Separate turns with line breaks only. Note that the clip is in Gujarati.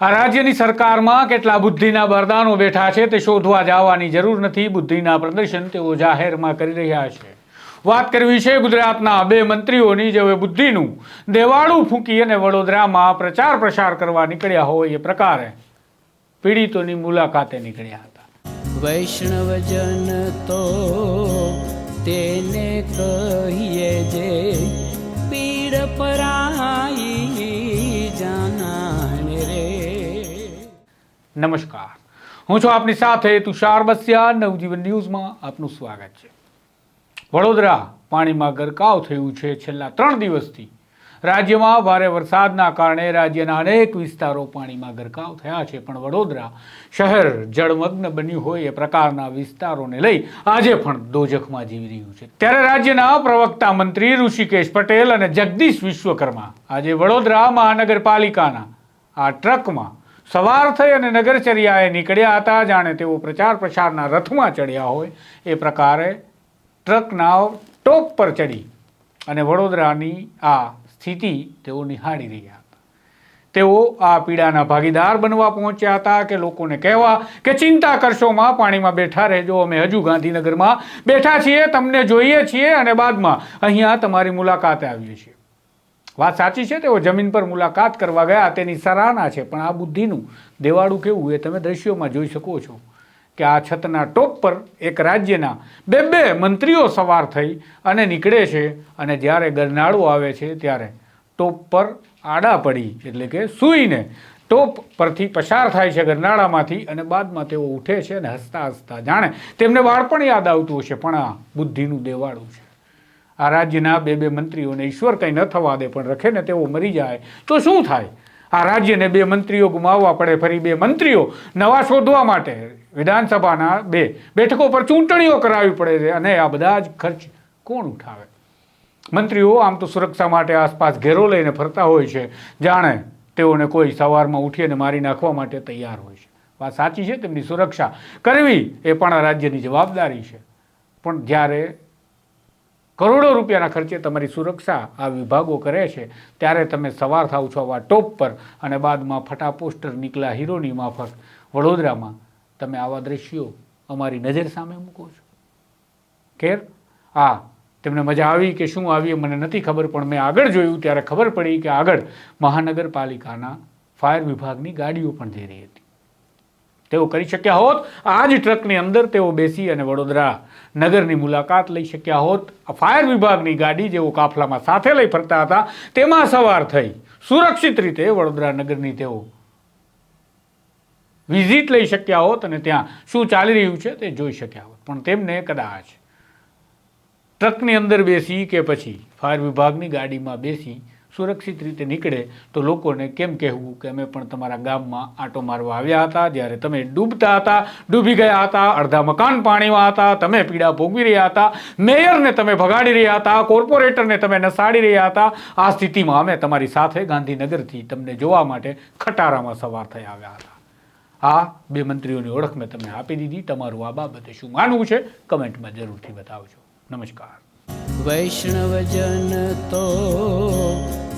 આ રાજ્યની સરકારમાં કેટલા બુદ્ધિના બરદાનો બેઠા છે તે શોધવા જવાની જરૂર નથી. બુદ્ધિના પ્રદર્શન તેઓ જાહેરમાં કરી રહ્યા છે. વાત કરવી છે ગુજરાતના બે મંત્રીઓની જેઓ બુદ્ધિનું દેવાળું ફૂંકી અને વડોદરામાં પ્રચાર પ્રસાર કરવા નીકળ્યા હોય એ પ્રકારે પીડિતોની મુલાકાતે નીકળ્યા હતા.
વૈષ્ણવજન તો તેને કહીએ જે પીડ પરાઈ
નમસ્કાર. હું છું આપની સાથે તુષાર બસિયા. નવજીવન ન્યૂઝમાં આપનું સ્વાગત છે. વડોદરા પાણીમાં ગરકાવ થયું છે છેલ્લા ત્રણ દિવસથી. રાજ્યમાં ભારે વરસાદના કારણે રાજ્યના અનેક વિસ્તારો પાણીમાં ગરકાવ થયા છે, પણ વડોદરા શહેર જળમગ્ન બન્યું હોય એ પ્રકારના વિસ્તારોને લઈ આજે પણ દોજખમાં જીવી રહ્યું છે. ત્યારે રાજ્યના પ્રવક્તા મંત્રી ઋષિકેશ પટેલ અને જગદીશ વિશ્વકર્મા આજે વડોદરા મહાનગરપાલિકાના આ ટ્રકમાં સવાર થઈ અને નગરચર્યાએ નીકળ્યા હતા, જાણે તેઓ પ્રચાર પ્રસારના રથમાં ચડ્યા હોય. એ પ્રકારે ટ્રકના ટોપ પર ચડી અને વડોદરાની આ સ્થિતિ તેઓ નિહાળી રહ્યા હતા. તેઓ આ પીડાના ભાગીદાર બનવા પહોંચ્યા હતા કે લોકોને કહેવા કે ચિંતા કરશોમાં પાણીમાં બેઠા રહેજો, અમે હજુ ગાંધીનગરમાં બેઠા છીએ, તમને જોઈએ છીએ અને બાદમાં અહીંયા તમારી મુલાકાતે આવીએ છીએ. વાત સાચી છે તેઓ જમીન પર મુલાકાત કરવા ગયા, તેની સરાહના છે, પણ આ બુદ્ધિનું દેવાળું કેવું? એ તમે દ્રશ્યોમાં જોઈ શકો છો કે આ છતના ટોપ પર એક રાજ્યના બે બે મંત્રીઓ સવાર થઈ અને નીકળે છે અને જ્યારે ગરનાળું આવે છે ત્યારે ટોપ પર આડા પડી, એટલે કે સૂઈને ટોપ પરથી પસાર થાય છે ગરનાળામાંથી અને બાદમાં તેઓ ઉઠે છે અને હસતા હસતા જાણે. તેમને બાળપણ યાદ આવતું હશે, પણ આ બુદ્ધિનું દેવાળું છે. આ રાજ્યના બે બે મંત્રીઓને ઈશ્વર કંઈ ન થવા દે, પણ રખે ને તેઓ મરી જાય. તો શું થાય? આ રાજ્યને બે મંત્રીઓ ગુમાવવા પડે, ફરી બે મંત્રીઓ નવા શોધવા માટે. વિધાનસભાના બે બેઠકો પર ચૂંટણીઓ કરાવવી પડે છે અને આ બધા જ ખર્ચ કોણ ઉઠાવે? મંત્રીઓ આમ તો સુરક્ષા માટે આસપાસ ઘેરો લઈને ફરતા હોય છે. જાણે તેઓને કોઈ સવારમાં ઉઠીને મારી નાખવા માટે તૈયાર હોય છે. વાત સાચી છે તેમની સુરક્ષા કરવી એ પણ આ રાજ્યની જવાબદારી છે. પણ જ્યારે કરોડો રૂપિયાના ખર્ચે તમારી સુરક્ષા આ વિભાગો કરે છે. ત્યારે તમે સવાર થાવ છો આવા ટોપ પર અને બાદમાં ફટા પોસ્ટર નીકળ્યા હીરોની માફક. વડોદરામાં તમે આવા દ્રશ્યો અમારી નજર સામે મૂકો છો. ખેર આ તેમને મજા આવી કે શું આવી મને નથી ખબર, પણ મેં આગળ જોયું ત્યારે ખબર પડી કે આગળ મહાનગરપાલિકાના ફાયર વિભાગની ગાડીઓ પણ જઈ રહી હતી. તેઓ કરી શક્યા હોત. આ જ ટ્રકની અંદર તેઓ બેસી અને વડોદરા નગરની મુલાકાત લઈ શક્યા હોત. ફાયર વિભાગની ગાડી જેઓ કાફલામાં સાથે લઈ ફરતા હતા, તેમાં સવાર થઈ સુરક્ષિત રીતે વડોદરા નગરની તેઓ વિઝિટ લઈ શક્યા હોત અને ત્યાં શું ચાલી રહ્યું છે તે જોઈ શક્યા હોત. પણ તેમને કદાચ ટ્રકની અંદર બેસી કે પછી ફાયર વિભાગની ગાડીમાં બેસી સુરક્ષિત રીતે નીકળે તો લોકોને કેમ કહેવું કે અમે પણ તમારા ગામમાં આંટો મારવા આવ્યા હતા? જ્યારે તમે ડૂબતા હતા, ડૂબી ગયા હતા, અડધા મકાન પાણીમાં હતા, તમે પીડા ભોગવી રહ્યા હતા, મેયરને તમે ભગાડી રહ્યા હતા, કોર્પોરેટરને તમે નસાડી રહ્યા હતા. આ સ્થિતિમાં અમે તમારી સાથે ગાંધીનગરથી તમને જોવા માટે ખટારામાં સવાર થઈ આવ્યા હતા. આ બે મંત્રીઓની ઓળખ મેં તમને આપી દીધી. તમારું આ બાબતે શું માનવું છે, કમેન્ટમાં જરૂરથી બતાવજો. નમસ્કાર.
વૈષ્ણવજન તો